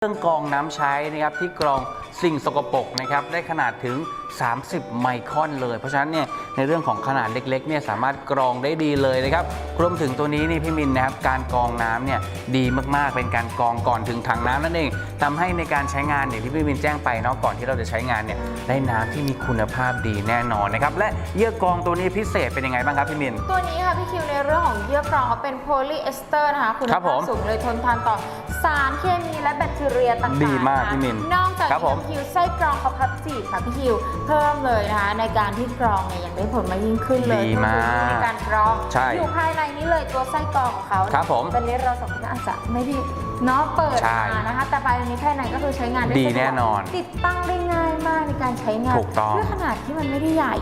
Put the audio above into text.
เครื่องกรองน้ำใช้นะครับที่กรองสิ่งสกปรกนะครับได้ขนาดถึง 30 ไมครอนเลย เพราะฉะนั้นเนี่ยในเรื่องของขนาดเล็กๆเนี่ยสามารถกรองได้ดีเลยนะครับรวมถึงตัวนี้นี่พี่มินนะครับการกรองน้ำเนี่ยดีมากๆ เป็นการกรองก่อนถึงถังน้ำนั่นเองทำให้ในการใช้งานอย่างที่พี่มินแจ้งไปเนาะก่อนที่เราจะใช้งานเนี่ยได้น้ำที่มีคุณภาพดีแน่นอนนะครับและเยื่อกรองตัวนี้พิเศษเป็นยังไงบ้างครับพี่มิน ตัวนี้ค่ะพี่คิวในเรื่องของเยื่อกรองเขาเป็นโพลีเอสเตอร์นะคะคุณครับผภาพมสูงเลยทนทานต่อสารเคมีและแบคทีเรียต่างๆดีมากะคะพี่มินนอกจากครับนี้ผมพี่คิวไส้กรองเขาพับจีบค่ะพี่คิว เพิ่มเลยนะคะในการที่กรองเนี่ยยังได้ผลมากยิ่งขึ้นเลยดีมากในการกรองใช่อยู่ภายในนี้เลยตัวไส้กรองของเขาครับผมตอนนี้เราสองคนอาจจะไม่ได้เนาะเปิดใช่มานะคะ แต่ภายในนี้ภายในก็คือใช้งานได้ดีสะวกแน่นอน ติดตั้งได้ง่ายมากในการใช้งานถูกต้องด้วยขนาดที่มันไม่ได้ใหญ่